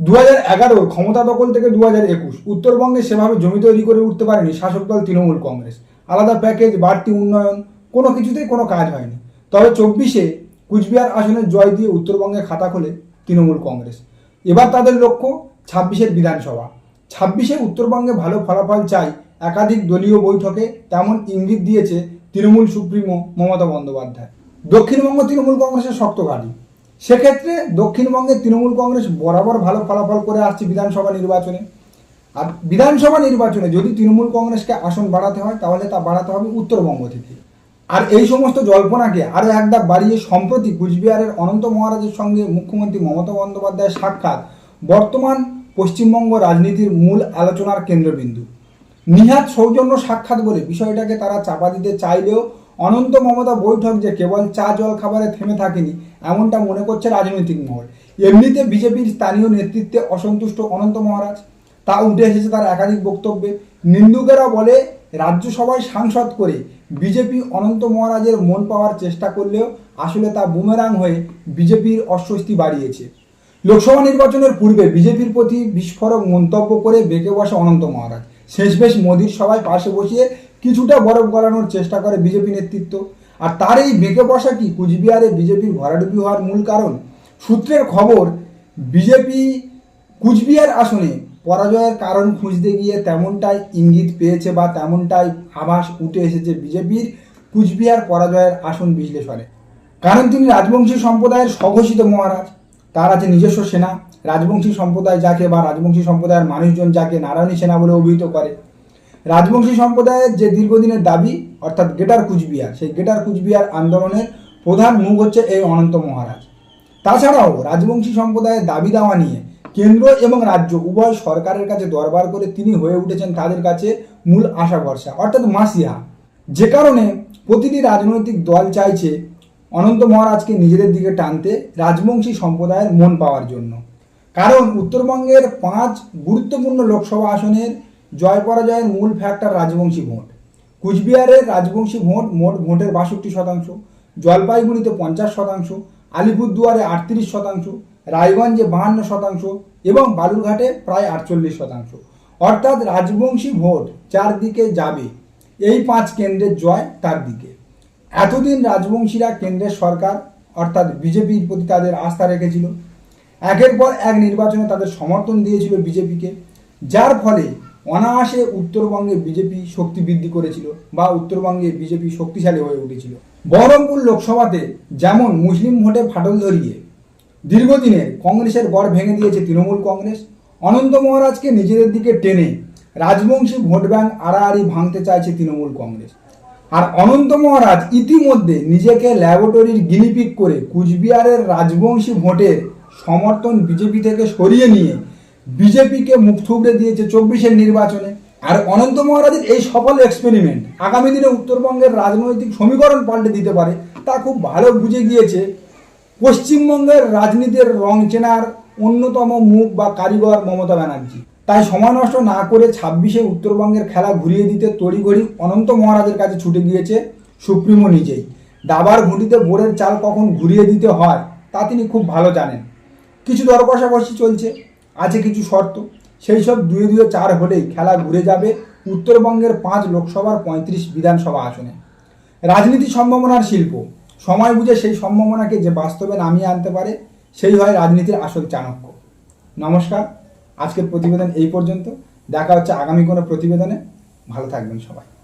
দু হাজার এগারো ক্ষমতা দখল থেকে দু হাজার একুশ, উত্তরবঙ্গে সেভাবে জমি তৈরি করে উঠতে পারেনি শাসক দল তৃণমূল কংগ্রেস। আলাদা প্যাকেজ বাড়তি উন্নয়ন, কোনো কিছুতেই কোনো কাজ হয়নি। তবে চব্বিশে কুচবিহার আসনের জয় দিয়ে উত্তরবঙ্গে খাতা খোলে তৃণমূল কংগ্রেস। এবার তাদের লক্ষ্য ছাব্বিশের বিধানসভা। ছাব্বিশে উত্তরবঙ্গে ভালো ফলাফল চাই একাধিক দলীয় বৈঠকে, তেমন ইঙ্গিত দিয়েছে তৃণমূল সুপ্রিমো মমতা বন্দ্যোপাধ্যায়। দক্ষিণবঙ্গ তৃণমূল কংগ্রেসের শক্ত ঘাঁটি। সেক্ষেত্রে দক্ষিণবঙ্গে তৃণমূল কংগ্রেস বরাবর ভালো ফলাফল করে আসছে বিধানসভা নির্বাচনে। আর বিধানসভা নির্বাচনে যদি তৃণমূল কংগ্রেসকে আসন বাড়াতে হয়, তাহলে তা বাড়াতে হবে উত্তরবঙ্গ থেকে। আর এই সমস্ত জল্পনাকে আরও এক ধাপ বাড়িয়ে সম্প্রতি কুচবিহারের অনন্ত মহারাজের সঙ্গে মুখ্যমন্ত্রী মমতা বন্দ্যোপাধ্যায়ের সাক্ষাৎ বর্তমান পশ্চিমবঙ্গ রাজনীতির মূল আলোচনার কেন্দ্রবিন্দু। নিহাত সৌজন্য সাক্ষাৎ বলে বিষয়টাকে তারা চাপা দিতে চাইলেও অনন্ত মমতা বৈঠক যে কেবল চা জল খাবারে থেমে থাকেনি, এমনটা মনে করছে রাজনৈতিক মহল। এমনিতে বিজেপির স্থানীয় নেতৃত্বে অসন্তুষ্ট অনন্ত মহারাজ। তা উঠে এসেছে তার একাধিক বক্তব্যে। নিন্দুকেরা বলে, রাজ্যসভায় সাংসদ করে বিজেপি অনন্ত মহারাজের মন পাওয়ার চেষ্টা করলেও আসলে তা বুমেরাং হয়ে বিজেপির অস্বস্তি বাড়িয়েছে। লোকসভা নির্বাচনের পূর্বে বিজেপির প্রতি বিস্ফোরক মন্তব্য করে বেঁকে বসে অনন্ত মহারাজ। শেষমেশ মোদীর সভায় পাশে বসিয়ে কিছুটা বরফ গলানোর চেষ্টা করে বিজেপি নেতৃত্ব। আর তার এই বেঁকে বসা কি কুচবিহারে বিজেপির ভরাডুবি হওয়ার মূল কারণ? সূত্রের খবর, বিজেপি কুচবিহার আসনে পরাজয়ের কারণ খুঁজতে গিয়ে তেমনটাই ইঙ্গিত পেয়েছে বা তেমনটাই আভাস উঠে এসেছে বিজেপির কুচবিহার পরাজয়ের আসন বিশ্লেষণে। কারণ তিনি রাজবংশী সম্প্রদায়ের স্বঘোষিত মহারাজ। তার আছে নিজস্ব সেনা। রাজবংশী সম্প্রদায় যাকে বা রাজবংশী সম্প্রদায়ের মানুষজন যাকে নারায়ণী সেনা বলে অভিহিত করে। রাজবংশী সম্প্রদায়ের যে দীর্ঘদিনের দাবি, অর্থাৎ গ্রেটার কুচবিহার, সেই গ্রেটার কুচবিহার আন্দোলনের প্রধান মুখ হচ্ছে এই অনন্ত মহারাজ। তাছাড়াও রাজবংশী সম্প্রদায়ের দাবি দাওয়া নিয়ে কেন্দ্র এবং রাজ্য উভয় সরকারের কাছে দরবার করে তিনি হয়ে উঠেছেন তাদের কাছে মূল আশা ভরসা, অর্থাৎ মাসিহা যে কারণে প্রতিটি রাজনৈতিক দল চাইছে অনন্ত মহারাজকে নিজেদের দিকে টানতে রাজবংশী সম্প্রদায়ের মন পাওয়ার জন্য। কারণ উত্তরবঙ্গের পাঁচ গুরুত্বপূর্ণ লোকসভা আসনের জয় পরাজয়ের মূল ফ্যাক্টর রাজবংশী ভোট। কুচবিহারের রাজবংশী ভোট মোট ভোটের বাষট্টি শতাংশ, জলপাইগুড়িতে পঞ্চাশ শতাংশ, আলিপুরদুয়ারে আটত্রিশ শতাংশ, রায়গঞ্জে বাহান্ন শতাংশ এবং বালুরঘাটে প্রায় আটচল্লিশ শতাংশ। অর্থাৎ রাজবংশী ভোট চারদিকে যাবে। এই পাঁচ কেন্দ্রের জয় তার দিকে। এতদিন রাজবংশীরা কেন্দ্রের সরকার অর্থাৎ বিজেপির প্রতি তাদের আস্থা রেখেছিল। একের পর এক নির্বাচনে তাদের সমর্থন দিয়েছিল বিজেপিকে, যার ফলে অনায়াসে উত্তরবঙ্গে বিজেপি শক্তি বৃদ্ধি করেছিল বা উত্তরবঙ্গে বিজেপি শক্তিশালী হয়ে উঠেছিল। বহরমপুর লোকসভাতে যেমন মুসলিম ভোটে ফাটল ধরিয়ে দীর্ঘদিনের কংগ্রেসের গড় ভেঙে দিয়েছে তৃণমূল কংগ্রেস, অনন্ত মহারাজকে নিজেদের দিকে টেনে রাজবংশী ভোট ব্যাংক আড়াআড়ি ভাঙতে চাইছে তৃণমূল কংগ্রেস। আর অনন্ত মহারাজ ইতিমধ্যে নিজেকে ল্যাবরেটরির গিনিপিক করে কুচবিহারের রাজবংশী ভোটের সমর্থন বিজেপি থেকে সরিয়ে নিয়ে বিজেপিকে মুখ থুবড়ে দিয়েছে চব্বিশের নির্বাচনে। আর অনন্ত মহারাজের এই সফল এক্সপেরিমেন্ট আগামী দিনে উত্তরবঙ্গের রাজনৈতিক সমীকরণ পাল্টে দিতে পারে, তা খুব ভালো বুঝে গিয়েছে পশ্চিমবঙ্গের রাজনীতির রং চেনার অন্যতম মুখ বা কারিগর মমতা ব্যানার্জি। তাই সময় নষ্ট না করে ছাব্বিশে উত্তরবঙ্গের খেলা ঘুরিয়ে দিতে তড়িঘড়ি অনন্ত মহারাজের কাছে ছুটে গিয়েছে সুপ্রিমো নিজেই। দাবার ঘুঁটিতে বোরের চাল কখন ঘুরিয়ে দিতে হয়, তা তিনি খুব ভালো জানেন। কিছু দর কষাকষি চলছে আছে কিছু শর্ত। সেই সব দুয়ে দুয়ে চার হলেই খেলা ঘুরে যাবে উত্তরবঙ্গের পাঁচ লোকসভার পঁয়ত্রিশ বিধানসভা আসনে। রাজনীতি সম্ভাবনার শিল্প। সময় বুঝে সেই সম্ভাবনাকে যে বাস্তবে নামিয়ে আনতে পারে, সেই হয় রাজনীতির আসল চাণক্য। নমস্কার, আজকের প্রতিবেদন এই পর্যন্ত। দেখা হচ্ছে আগামী কোনো প্রতিবেদনে। ভালো থাকবেন সবাই।